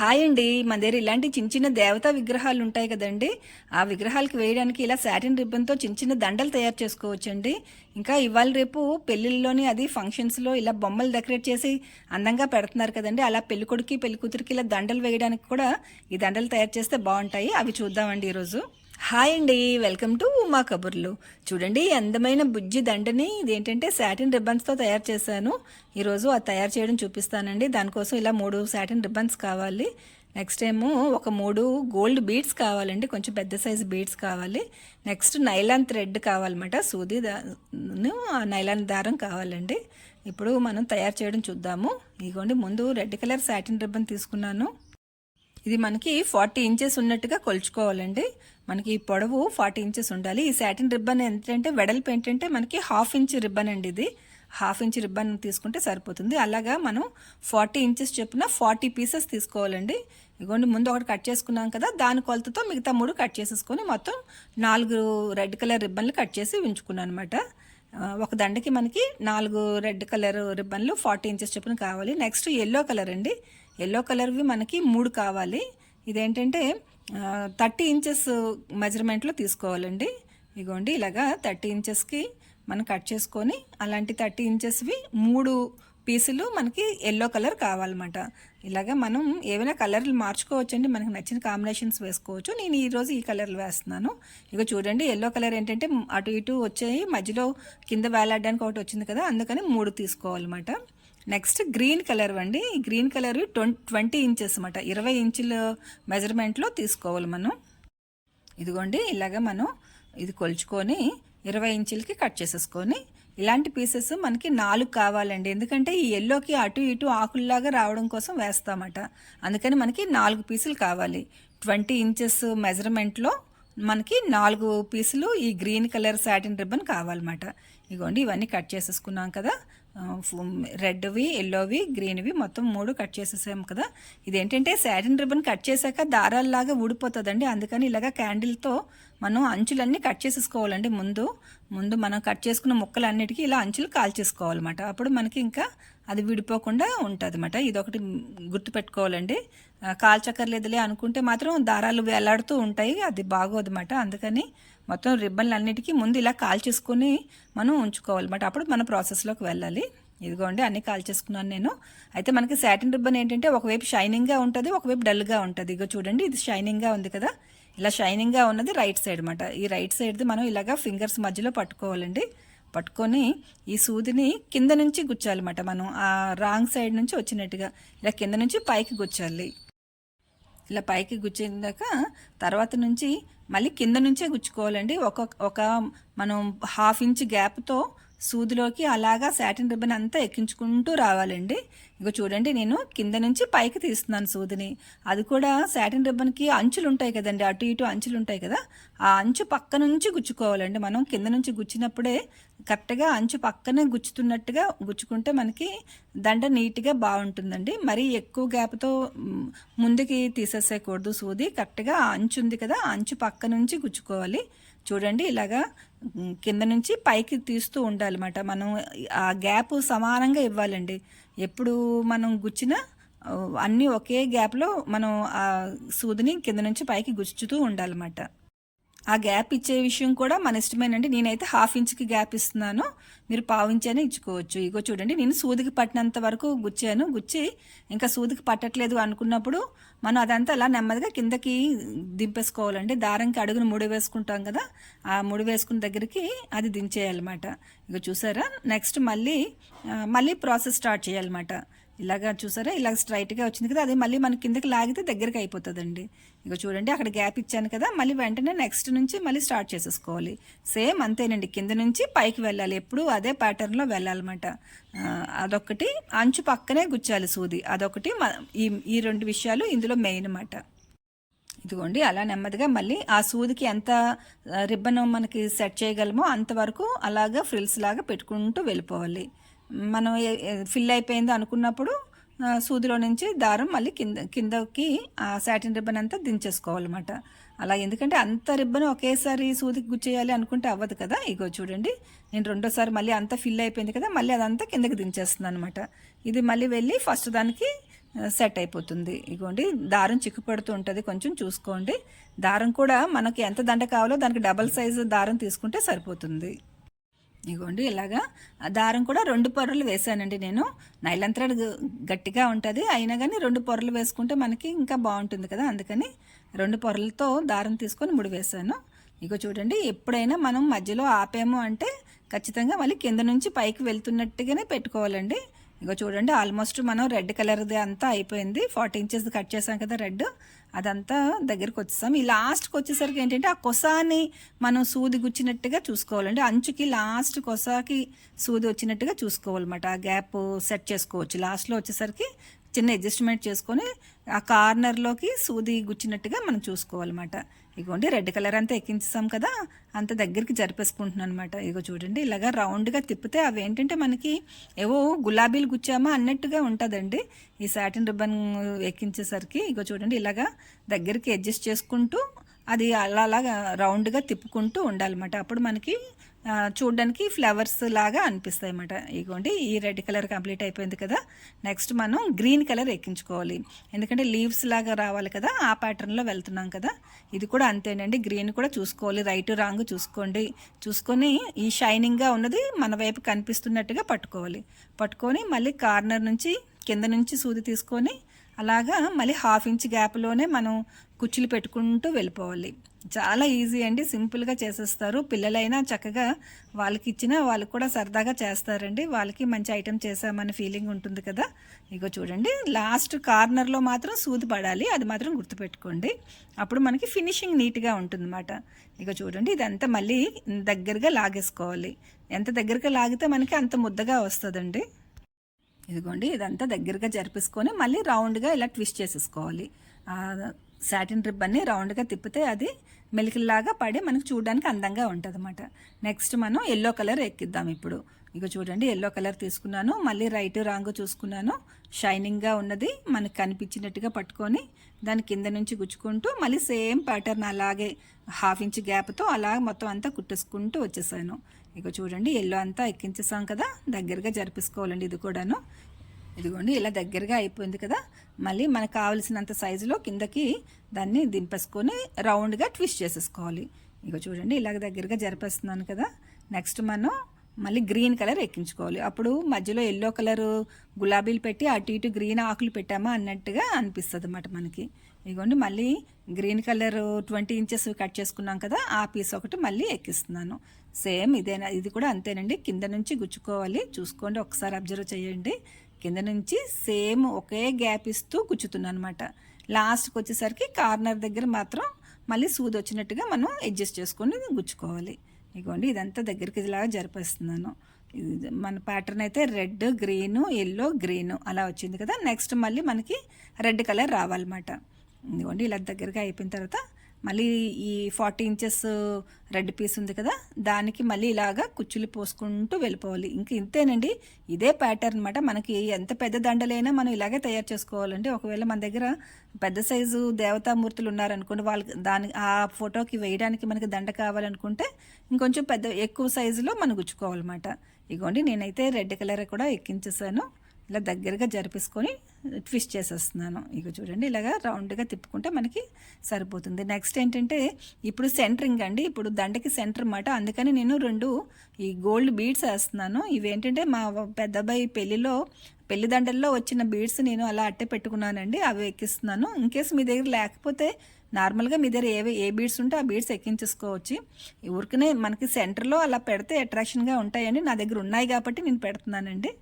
Hi అండి మన దగ్గర ఇలాంటి చిన్న చిన్న దేవతా విగ్రహాలు ఉంటాయి కదండి. ఆ విగ్రహాలకి వేయడానికి ఇలా శాటిన్ రిబ్బన్తో చిన్న చిన్న దండలు తయారు చేసుకోవచ్చండి. ఇంకా ఇవాళ రేపు పెళ్ళిళ్ళలోని అది ఫంక్షన్స్లో ఇలా బొమ్మలు డెకరేట్ చేసి అందంగా పెడుతున్నారు కదండి. అలా పెళ్ళికొడుకి పెళ్ళికూతురికి ఇలా దండలు వేయడానికి కూడా ఈ దండలు తయారు చేస్తే బాగుంటాయి. అవి చూద్దామండి ఈరోజు. హాయ్ అండి వెల్కమ్ టు ఉమా కబుర్లు. చూడండి అందమైన బుజ్జి దండని ఇదేంటంటే సాటిన్ రిబ్బన్స్తో తయారు చేశాను. ఈరోజు అది తయారు చేయడం చూపిస్తానండి. దానికోసం ఇలా మూడు సాటిన్ రిబ్బన్స్ కావాలి. నెక్స్ట్ ఏమో ఒక మూడు గోల్డ్ బీడ్స్ కావాలండి. కొంచెం పెద్ద సైజు బీడ్స్ కావాలి. నెక్స్ట్ నైలాన్ థ్రెడ్ కావాలన్నమాట. సూది దా- ను ఆ నైలాన్ దారం కావాలండి. ఇప్పుడు మనం తయారు చేయడం చూద్దాము. ఇదిగోండి ముందు రెడ్ కలర్ సాటిన్ రిబ్బన్ తీసుకున్నాను. ఇది మనకి ఫార్టీ ఇంచెస్ ఉన్నట్టుగా కొలుచుకోవాలండి. మనకి ఈ పొడవు ఫార్టీ ఇంచెస్ ఉండాలి. ఈ సాటిన్ రిబ్బన్ ఏంటంటే వెడల్పు ఏంటంటే మనకి హాఫ్ ఇంచ్ రిబ్బన్ అండి ఇది. హాఫ్ ఇంచ్ రిబ్బన్ తీసుకుంటే సరిపోతుంది. అలాగా మనం ఫార్టీ ఇంచెస్ చొప్పున ఫార్టీ పీసెస్ తీసుకోవాలండి. ఇగోండి ముందు ఒకటి కట్ చేసుకున్నాం కదా దాని కొలతతో మిగతా మూడు కట్ చేసేసుకొని మొత్తం నాలుగు రెడ్ కలర్ రిబ్బన్లు కట్ చేసి ఉంచుకున్నాను అనమాట ఒక దండకి మనకి నాలుగు రెడ్ కలర్ రిబ్బన్లు ఫార్టీ ఇంచెస్ చొప్పున కావాలి. నెక్స్ట్ ఎల్లో కలర్ అండి. ఎల్లో కలర్వి మనకి మూడు కావాలి. ఇదేంటంటే థర్టీ ఇంచెస్ మెజర్మెంట్లో తీసుకోవాలండి. ఇగోండి ఇలాగా థర్టీ ఇంచెస్కి మనం కట్ చేసుకొని అలాంటి థర్టీ ఇంచెస్వి మూడు పీసులు మనకి ఎల్లో కలర్ కావాలన్నమాట. ఇలాగా మనం ఏవైనా కలర్లు మార్చుకోవచ్చండి మనకి నచ్చిన కాంబినేషన్స్ వేసుకోవచ్చు. నేను ఈరోజు ఈ కలర్లు వేస్తున్నాను. ఇక చూడండి ఎల్లో కలర్ ఏంటంటే అటు ఇటు వచ్చాయి. మధ్యలో కింద వేలాడడానికి ఒకటి వచ్చింది కదా అందుకని మూడు తీసుకోవాలన్నమాట. నెక్స్ట్ గ్రీన్ కలర్ అండి. ఈ green colour twenty twenty inches అనమాట ఇరవై ఇంచుల మెజర్మెంట్లో తీసుకోవాలి మనం. ఇదిగోండి ఇలాగ మనం ఇది కొలుచుకొని ఇరవై ఇంచులకి కట్ చేసేసుకొని ఇలాంటి పీసెస్ మనకి నాలుగు కావాలండి. ఎందుకంటే ఈ ఎల్లోకి అటు ఇటు ఆకుల్లాగా రావడం కోసం వేస్తామట. అందుకని మనకి నాలుగు పీసులు కావాలి. ట్వంటీ ఇంచెస్ మెజర్మెంట్లో మనకి నాలుగు పీసులు ఈ గ్రీన్ కలర్ సాటిన్ రిబ్బన్ కావాలన్నమాట. ఇగోండి ఇవన్నీ కట్ చేసేసుకున్నాం కదా. రెడ్వి ఎల్లోవి గ్రీన్వి మొత్తం మూడు కట్ చేసేసాము కదా. ఇదేంటంటే శాటిన్ రిబ్బన్ కట్ చేశాక దారాల్లాగా ఊడిపోతుందండి. అందుకని ఇలాగ క్యాండిల్తో మనం అంచులన్నీ కట్ చేసేసుకోవాలండి ముందు. ముందు మనం కట్ చేసుకున్న ముక్కలన్నిటికీ ఇలా అంచులు కాల్చేసుకోవాలన్నమాట. అప్పుడు మనకి ఇంకా అది విడిపోకుండా ఉంటుంది అనమాట ఇదొకటి గుర్తుపెట్టుకోవాలండి. కాల్చక్కర్లేదులే అనుకుంటే మాత్రం దారాలు వేలాడుతూ ఉంటాయి. అది బాగోదన్నమాట. అందుకని మొత్తం రిబ్బన్లన్నిటికీ ముందు ఇలా కాల్చేసుకొని మనం ఉంచుకోవాలన్నమాట అప్పుడు మన ప్రాసెస్లోకి వెళ్ళాలి. ఇదిగోండి అన్ని కాల్చేసుకున్నాను నేను. అయితే మనకి సాటిన్ రిబ్బన్ ఏంటంటే ఒకవైపు షైనింగ్గా ఉంటుంది ఒకవైపు డల్గా ఉంటుంది. ఇగో చూడండి ఇది షైనింగ్గా ఉంది కదా. ఇలా షైనింగ్గా ఉన్నది రైట్ సైడ్ అనమాట ఈ రైట్ సైడ్ది మనం ఇలాగా ఫింగర్స్ మధ్యలో పట్టుకోవాలండి. పట్టుకొని ఈ సూదిని కింద నుంచి గుచ్చాలన్నమాట మనం. ఆ రాంగ్ సైడ్ నుంచి వచ్చినట్టుగా. ఇలా కింద నుంచి పైకి గుచ్చాలి. ఇలా పైకి గుచ్చిందాక తర్వాత నుంచి మళ్ళీ కింద నుంచే గుచ్చుకోవాలండి. ఒక ఒక మనం హాఫ్ ఇంచ్ గ్యాప్తో సూదిలోకి అలాగా సాటిన్ రిబ్బన్ అంతా ఎక్కించుకుంటూ రావాలండి. ఇక చూడండి నేను కింద నుంచి పైకి తీస్తున్నాను సూదిని. అది కూడా సాటిన్ రిబ్బన్కి అంచులు ఉంటాయి కదండి అటు ఇటు అంచులు ఉంటాయి కదా. ఆ అంచు పక్క నుంచి గుచ్చుకోవాలండి మనం. కింద నుంచి గుచ్చినప్పుడే కరెక్ట్గా అంచు పక్కనే గుచ్చుతున్నట్టుగా గుచ్చుకుంటే మనకి దండ నీట్గా బాగుంటుందండి. మరీ ఎక్కువ గ్యాప్తో ముందుకి తీసేసేయకూడదు సూది. కరెక్ట్గా అంచు ఉంది కదా అంచు పక్క నుంచి గుచ్చుకోవాలి. చూడండి ఇలాగా కింద నుంచి పైకి తీస్తూ ఉండాలన్నమాట. మనం ఆ గ్యాప్ సమానంగా ఇవ్వాలండి. ఎప్పుడు మనం గుచ్చినా అన్నీ ఒకే గ్యాప్లో మనం ఆ సూదిని కింద నుంచి పైకి గుచ్చుతూ ఉండాలన్నమాట. ఆ గ్యాప్ ఇచ్చే విషయం కూడా మన ఇష్టమేనండి. నేనైతే హాఫ్ ఇంచ్కి గ్యాప్ ఇస్తున్నాను. మీరు పావు ఇంచ్ అయినా ఇచ్చుకోవచ్చు. ఇగో చూడండి నేను సూదికి పట్టినంత వరకు గుచ్చాను. గుచ్చి ఇంకా సూదికి పట్టట్లేదు అనుకున్నప్పుడు మనం అదంతా అలా నెమ్మదిగా కిందకి దింపేసుకోవాలండి. దారంకి అడుగును ముడి వేసుకుంటాం కదా ఆ ముడి వేసుకున్న దగ్గరికి అది దించేయాలన్నమాట. ఇక చూసారా? నెక్స్ట్ మళ్ళీ మళ్ళీ ప్రాసెస్ స్టార్ట్ చేయాలన్నమాట. ఇలాగా చూసారా? ఇలాగ స్ట్రైట్గా వచ్చింది కదా అది మళ్ళీ మన కిందకి లాగితే దగ్గరికి అయిపోతుందండి. ఇక చూడండి అక్కడ గ్యాప్ ఇచ్చాను కదా మళ్ళీ వెంటనే నెక్స్ట్ నుంచి మళ్ళీ స్టార్ట్ చేసేసుకోవాలి. సేమ్ అంతేనండి కింద నుంచి పైకి వెళ్ళాలి ఎప్పుడు అదే ప్యాటర్న్లో వెళ్ళాలన్నమాట. అదొకటి అంచు పక్కనే గుచ్చాలి సూది. అదొకటి ఈ ఈ రెండు విషయాలు ఇందులో మెయిన్ అన్నమాట. ఇదిగోండి అలా నెమ్మదిగా మళ్ళీ ఆ సూదికి ఎంత రిబ్బన్ మనకి సెట్ చేయగలమో అంతవరకు అలాగా ఫ్రిల్స్ లాగా పెట్టుకుంటూ వెళ్ళిపోవాలి. మనం ఫిల్ అయిపోయింది అనుకున్నప్పుడు సూదిలో నుంచి దారం మళ్ళీ కింద కిందకి ఆ సాటిన్ రిబ్బన్ అంతా దించేసుకోవాలన్నమాట. అలా ఎందుకంటే అంత రిబ్బన్ ఒకేసారి సూదికి గుచ్చేయాలి అనుకుంటే అవ్వదు కదా. ఇగో చూడండి నేను రెండోసారి మళ్ళీ అంతా ఫిల్ అయిపోయింది కదా మళ్ళీ అదంతా కిందకి దించేస్తుంది అనమాట ఇది మళ్ళీ వెళ్ళి ఫస్ట్ దానికి సెట్ అయిపోతుంది. ఇగోండి దారం చిక్కుపడుతూ ఉంటుంది కొంచెం చూసుకోండి. దారం కూడా మనకి ఎంత దండ కావాలో దానికి డబల్ సైజు దారం తీసుకుంటే సరిపోతుంది. ఇగోండి ఇలాగా ఆ దారం కూడా రెండు పొరలు వేసానండి నేను. నైలాన్ థ్రెడ్ గట్టిగా ఉంటుంది అయినా కానీ రెండు పొరలు వేసుకుంటే మనకి ఇంకా బాగుంటుంది కదా అందుకని రెండు పొరలతో దారం తీసుకొని ముడి వేసాను. ఇగో చూడండి ఎప్పుడైనా మనం మధ్యలో ఆపాము అంటే ఖచ్చితంగా మళ్ళీ కింద నుంచి పైకి వెళ్తున్నట్టుగానే పెట్టుకోవాలండి. ఇగో చూడండి ఆల్మోస్ట్ మనం రెడ్ కలర్ది అంతా అయిపోయింది. ఫార్టీ ఇంచెస్ కట్ చేసాం కదా రెడ్. అదంతా దగ్గరికి వచ్చేసాం ఈ లాస్ట్కి వచ్చేసరికి ఏంటంటే ఆ కొసాని మనం సూది గుచ్చినట్టుగా చూసుకోవాలండి. అంచుకి లాస్ట్ కొసాకి సూది వచ్చినట్టుగా చూసుకోవాలన్నమాట. ఆ గ్యాప్ సెట్ చేసుకోవచ్చు. లాస్ట్లో వచ్చేసరికి చిన్న అడ్జస్ట్మెంట్ చేసుకొని ఆ కార్నర్లోకి సూది గుచ్చినట్టుగా మనం చూసుకోవాలన్నమాట. ఇగోండి రెడ్ కలర్ అంతా ఎక్కించాం కదా అంత దగ్గరికి జరిపేసుకుంటున్నాను అనమాట ఇగో చూడండి ఇలాగా రౌండ్గా తిప్పితే అవి ఏంటంటే మనకి ఏవో గులాబీలు గుచ్చామా అన్నట్టుగా ఉంటుందండి. ఈ సాటిన్ రిబ్బన్ ఎక్కించేసరికి ఇగో చూడండి ఇలాగా దగ్గరికి అడ్జస్ట్ చేసుకుంటూ అది అలా అలాగా రౌండ్గా తిప్పుకుంటూ ఉండాలన్నమాట. అప్పుడు మనకి చూడడానికి ఫ్లవర్స్ లాగా అనిపిస్తాయి అన్నమాట. ఇగోండి ఈ రెడ్ కలర్ కంప్లీట్ అయిపోయింది కదా. నెక్స్ట్ మనం గ్రీన్ కలర్ ఎక్కించుకోవాలి. ఎందుకంటే లీవ్స్ లాగా రావాలి కదా ఆ ప్యాటర్న్లో వెళ్తున్నాం కదా. ఇది కూడా అంతేనండి. గ్రీన్ కూడా చూసుకోవాలి. రైట్ రాంగ్ చూసుకోండి. చూసుకొని ఈ షైనింగ్గా ఉన్నది మన వైపు కనిపిస్తున్నట్టుగా పట్టుకోవాలి. పట్టుకొని మళ్ళీ కార్నర్ నుంచి కింద నుంచి సూది తీసుకొని అలాగా మళ్ళీ హాఫ్ ఇంచ్ గ్యాప్లోనే మనం కుచ్చులు పెట్టుకుంటూ వెళ్ళిపోవాలి. చాలా ఈజీ అండి సింపుల్గా చేసేస్తారు. పిల్లలైనా చక్కగా వాళ్ళకి ఇచ్చినా వాళ్ళు కూడా సరదాగా చేస్తారండి. వాళ్ళకి మంచి ఐటెం చేసామనే ఫీలింగ్ ఉంటుంది కదా. ఇగో చూడండి లాస్ట్ కార్నర్లో మాత్రం సూది పడాలి అది మాత్రం గుర్తుపెట్టుకోండి. అప్పుడు మనకి ఫినిషింగ్ నీట్గా ఉంటుందన్నమాట. ఇగో చూడండి ఇదంతా మళ్ళీ దగ్గరగా లాగేసుకోవాలి. ఎంత దగ్గరగా లాగితే మనకి అంత ముద్దగా వస్తుందండి. ఇదిగోండి ఇదంతా దగ్గరగా జరిపేసుకొని మళ్ళీ రౌండ్గా ఇలా ట్విస్ట్ చేసేసుకోవాలి. సాటిన్ సాటిన్ రిబ్బన్ని రౌండ్గా తిప్పితే అది మెలికల్లాగా పడి మనకు చూడడానికి అందంగా ఉంటుంది అనమాట నెక్స్ట్ మనం ఎల్లో కలర్ ఎక్కిద్దాం ఇప్పుడు. ఇక చూడండి ఎల్లో కలర్ తీసుకున్నాను మళ్ళీ రైట్ రాంగ్ చూసుకున్నాను. షైనింగ్గా ఉన్నది మనకు కనిపించినట్టుగా పట్టుకొని దాని కింద నుంచి గుచ్చుకుంటూ మళ్ళీ సేమ్ ప్యాటర్న్ అలాగే హాఫ్ ఇంచ్ గ్యాప్తో అలా మొత్తం అంతా కుట్టేసుకుంటూ వచ్చేసాను. ఇక చూడండి ఎల్లో అంతా ఎక్కించేసాం కదా దగ్గరగా జరిపేసుకోవాలండి ఇది కూడాను. ఇదిగోండి ఇలా దగ్గరగా అయిపోయింది కదా. మళ్ళీ మనకు కావలసినంత సైజులో కిందకి దాన్ని దింపేసుకొని రౌండ్గా ట్విస్ట్ చేసేసుకోవాలి. ఇక చూడండి ఇలాగ దగ్గరగా జరిపేస్తున్నాను కదా. నెక్స్ట్ మనం మళ్ళీ గ్రీన్ కలర్ ఎక్కించుకోవాలి. అప్పుడు మధ్యలో ఎల్లో కలర్ గులాబీలు పెట్టి అటు ఇటు గ్రీన్ ఆకులు పెట్టామా అన్నట్టుగా అనిపిస్తుంది అన్నమాట మనకి. ఇదిగోండి మళ్ళీ green colour twenty inches cut చేసుకున్నాం కదా ఆ పీస్ ఒకటి మళ్ళీ ఎక్కిస్తున్నాను. సేమ్ ఇదేనా ఇది కూడా అంతేనండి. కింద నుంచి గుచ్చుకోవాలి. చూసుకోండి. ఒకసారి అబ్జర్వ్ చేయండి. కింద నుంచి సేమ్ ఒకే గ్యాప్ ఇస్తూ గుచ్చుతున్నాను అనమాట లాస్ట్కి వచ్చేసరికి కార్నర్ దగ్గర మాత్రం మళ్ళీ సూది వచ్చినట్టుగా మనం అడ్జస్ట్ చేసుకొని గుచ్చుకోవాలి. ఇగోండి. ఇదంతా దగ్గరికి ఇలాగా జరిపేస్తున్నాను. ఇది మన ప్యాటర్న్ అయితే రెడ్ గ్రీన్ ఎల్లో గ్రీన్ అలా వచ్చింది కదా. నెక్స్ట్ మళ్ళీ మనకి రెడ్ కలర్ రావాలన్నమాట. ఇదిగోండి. ఇలా దగ్గరగా అయిపోయిన తర్వాత మళ్ళీ ఈ ఫార్టీ ఇంచెస్ రెడ్ పీస్ ఉంది కదా దానికి మళ్ళీ ఇలాగా కుచ్చులు పోసుకుంటూ వెళ్ళిపోవాలి. ఇంక ఇంతేనండి ఇదే ప్యాటర్న్ అనమాట మనకి ఎంత పెద్ద దండలైనా మనం ఇలాగే తయారు చేసుకోవాలండి. ఒకవేళ మన దగ్గర పెద్ద సైజు దేవతామూర్తులు ఉన్నారనుకోండి వాళ్ళకి దాని ఆ ఫోటోకి వేయడానికి మనకి దండ కావాలనుకుంటే ఇంకొంచెం పెద్ద ఎక్కువ సైజులో మనం గుచ్చుకోవాలన్నమాట. ఇగోండి నేనైతే రెడ్ కలర్ కూడా ఎక్కించేసాను. ఇలా దగ్గరగా జరిపేసుకొని ట్విస్ట్ చేసేస్తున్నాను. ఇక చూడండి ఇలాగా రౌండ్గా తిప్పుకుంటే మనకి సరిపోతుంది. నెక్స్ట్ ఏంటంటే ఇప్పుడు సెంటరింగ్ అండి. ఇప్పుడు దండకి సెంటర్ అన్నమాట అందుకని నేను రెండు ఈ గోల్డ్ బీడ్స్ వేస్తున్నాను. ఇవేంటంటే మా పెద్దబాయి పెళ్ళిలో పెళ్ళిలో పెళ్ళి దండల్లో వచ్చిన బీడ్స్ నేను అలా అట్టే పెట్టుకున్నానండి. అవి ఎక్కిస్తున్నాను. ఇన్కేస్ మీ దగ్గర లేకపోతే నార్మల్గా మీ దగ్గర ఏవి ఏ బీడ్స్ ఉంటే ఆ బీడ్స్ ఎక్కించేసుకోవచ్చు. ఊరికనే మనకి సెంటర్లో అలా పెడితే అట్రాక్షన్గా ఉంటాయని నా దగ్గర ఉన్నాయి కాబట్టి నేను పెడుతున్నానండి.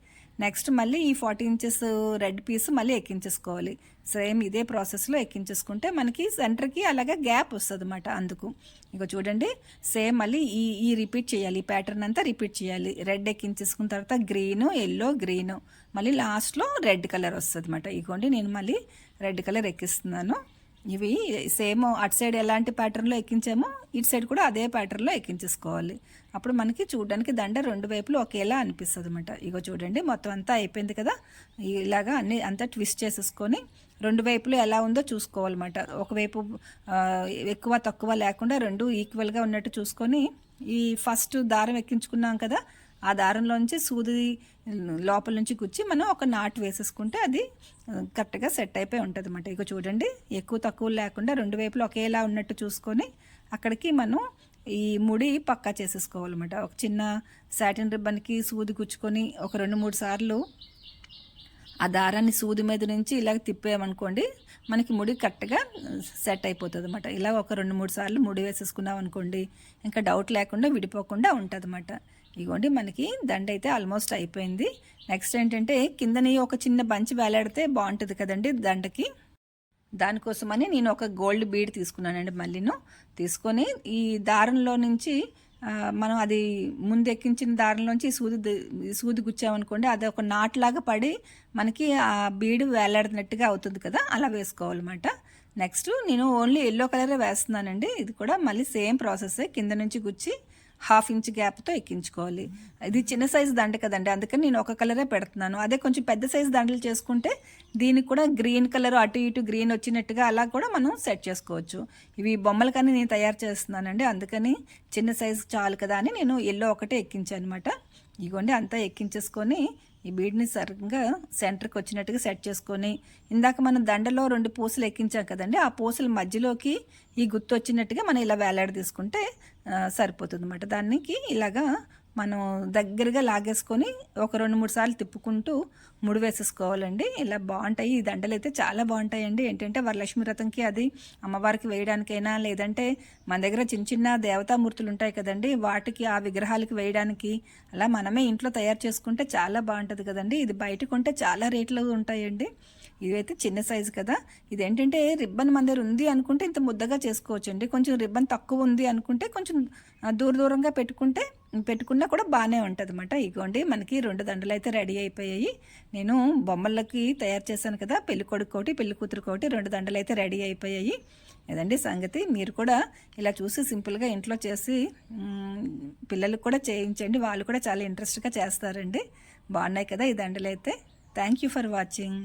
నెక్స్ట్ మళ్ళీ ఈ ఫార్టీ ఇంచెస్ రెడ్ పీస్ మళ్ళీ ఎక్కించేసుకోవాలి. సేమ్ ఇదే ప్రాసెస్లో ఎక్కించేసుకుంటే మనకి సెంటర్కి అలాగే గ్యాప్ వస్తుంది అనమాట అందుకు. ఇక చూడండి సేమ్ మళ్ళీ ఈ ఈ రిపీట్ చేయాలి. ఈ ప్యాటర్న్ అంతా రిపీట్ చేయాలి. రెడ్ ఎక్కించేసుకున్న తర్వాత గ్రీన్ ఎల్లో గ్రీన్ మళ్ళీ లాస్ట్లో రెడ్ కలర్ వస్తుంది అనమాట ఇగోండి నేను మళ్ళీ రెడ్ కలర్ ఎక్కిస్తున్నాను. ఇవి సేమ్ అటు సైడ్ ఎలాంటి ప్యాటర్న్లో ఎక్కించామో ఇటు సైడ్ కూడా అదే ప్యాటర్న్లో ఎక్కించేసుకోవాలి. అప్పుడు మనకి చూడడానికి దండ రెండు వైపులు ఒకేలా అనిపిస్తుంది అనమాట ఇగో చూడండి మొత్తం అంతా అయిపోయింది కదా? ఇలాగా అన్ని అంతా ట్విస్ట్ చేసేసుకొని రెండు వైపులు ఎలా ఉందో చూసుకోవాలన్నమాట. ఒకవైపు ఎక్కువ తక్కువ లేకుండా రెండు ఈక్వల్గా ఉన్నట్టు చూసుకొని ఈ ఫస్ట్ దారం ఎక్కించుకున్నాం కదా? ఆ దారంలోంచి సూది లోపల నుంచి గుచ్చి మనం ఒక నాట్ వేసేసుకుంటే అది కరెక్ట్గా సెట్ అయిపోయి ఉంటుంది అనమాట ఇక చూడండి ఎక్కువ తక్కువ లేకుండా రెండు వైపులు ఒకేలా ఉన్నట్టు చూసుకొని అక్కడికి మనం ఈ ముడి పక్కా చేసేసుకోవాలన్నమాట. ఒక చిన్న సాటిన్ రిబ్బన్కి సూది గుచ్చుకొని ఒక రెండు మూడు సార్లు ఆ దారాన్ని సూది మీద నుంచి ఇలాగ తిప్పేమనుకోండి మనకి ముడి కరెక్ట్గా సెట్ అయిపోతుంది అనమాట ఇలా ఒక రెండు మూడు సార్లు ముడి వేసేసుకున్నాం అనుకోండి ఇంకా డౌట్ లేకుండా విడిపోకుండా ఉంటుంది అనమాట ఇగోండి మనకి దండ అయితే ఆల్మోస్ట్ అయిపోయింది. నెక్స్ట్ ఏంటంటే కిందని ఒక చిన్న బంచి వేలాడితే బాగుంటుంది కదండి దండకి. దానికోసమని నేను ఒక గోల్డ్ బీడ్ తీసుకున్నానండి మళ్ళీను. తీసుకొని ఈ దారంలో నుంచి మనం అది ముందెక్కించిన దారంలోంచి సూది సూది గుచ్చామనుకోండి అది ఒక నాట్లాగా పడి మనకి ఆ బీడు వేలాడినట్టుగా అవుతుంది కదా అలా వేసుకోవాలన్నమాట. నెక్స్ట్ నేను ఓన్లీ ఎల్లో కలరే వేస్తున్నానండి. ఇది కూడా మళ్ళీ సేమ్ ప్రాసెస్ కింద నుంచి గుచ్చి హాఫ్ ఇంచ్ గ్యాప్తో ఎక్కించుకోవాలి. ఇది చిన్న సైజు దండ కదండి అందుకని నేను ఒక కలరే పెడుతున్నాను. అదే కొంచెం పెద్ద సైజు దండలు చేసుకుంటే దీనికి కూడా గ్రీన్ కలర్ అటు ఇటు గ్రీన్ వచ్చినట్టుగా అలా కూడా మనం సెట్ చేసుకోవచ్చు. ఇవి బొమ్మలు కానీ నేను తయారు చేస్తున్నానండి అందుకని చిన్న సైజు చాలు కదా అని నేను ఎల్లో ఒకటే ఎక్కించాను అనమాట ఇగోండి అంతా ఎక్కించేసుకొని ఈ బీడ్ని సరిగ్గా సెంటర్కి వచ్చినట్టుగా సెట్ చేసుకొని ఇందాక మనం దండలో రెండు పూసలు ఎక్కించాం కదండి ఆ పూసల మధ్యలోకి ఈ గుత్తు వచ్చినట్టుగా మనం ఇలా వేలాడ తీసుకుంటే సరిపోతుంది అన్నమాట దానికి ఇలాగా మనం దగ్గరగా లాగేసుకొని ఒక రెండు మూడు సార్లు తిప్పుకుంటూ ముడి వేసేసుకోవాలండి. ఇలా బాగుంటాయి. ఈ దండలు అయితే చాలా బాగుంటాయండి. ఏంటంటే వరలక్ష్మి వ్రతంకి అది అమ్మవారికి వేయడానికైనా లేదంటే మన దగ్గర చిన్న చిన్న దేవతామూర్తులు ఉంటాయి కదండి. వాటికి ఆ విగ్రహాలకి వేయడానికి అలా మనమే ఇంట్లో తయారు చేసుకుంటే చాలా బాగుంటుంది కదండి. ఇది బయట కొంటే చాలా రేట్లు ఉంటాయండి. ఇదైతే చిన్న సైజు కదా. ఇదేంటంటే రిబ్బన్ మన దగ్గర ఉంది అనుకుంటే ఇంత ముద్దగా చేసుకోవచ్చండి. కొంచెం రిబ్బన్ తక్కువ ఉంది అనుకుంటే కొంచెం దూర దూరంగా పెట్టుకుంటే పెట్టుకున్నా కూడా బాగానే ఉంటుంది అనమాట ఇగోండి మనకి రెండు దండలు అయితే రెడీ అయిపోయాయి. నేను బొమ్మలకి తయారు చేశాను కదా పెళ్ళి కొడుకు ఒకటి పెళ్ళి కూతురు ఒకటి రెండు దండలు అయితే రెడీ అయిపోయాయి. ఇదండి సంగతి? మీరు కూడా ఇలా చూసి సింపుల్గా ఇంట్లో చేసి పిల్లలకు కూడా చేయించండి. వాళ్ళు కూడా చాలా ఇంట్రెస్ట్గా చేస్తారండి. బాగున్నాయి కదా ఈ దండలు అయితే థ్యాంక్ యూ ఫర్ వాచింగ్.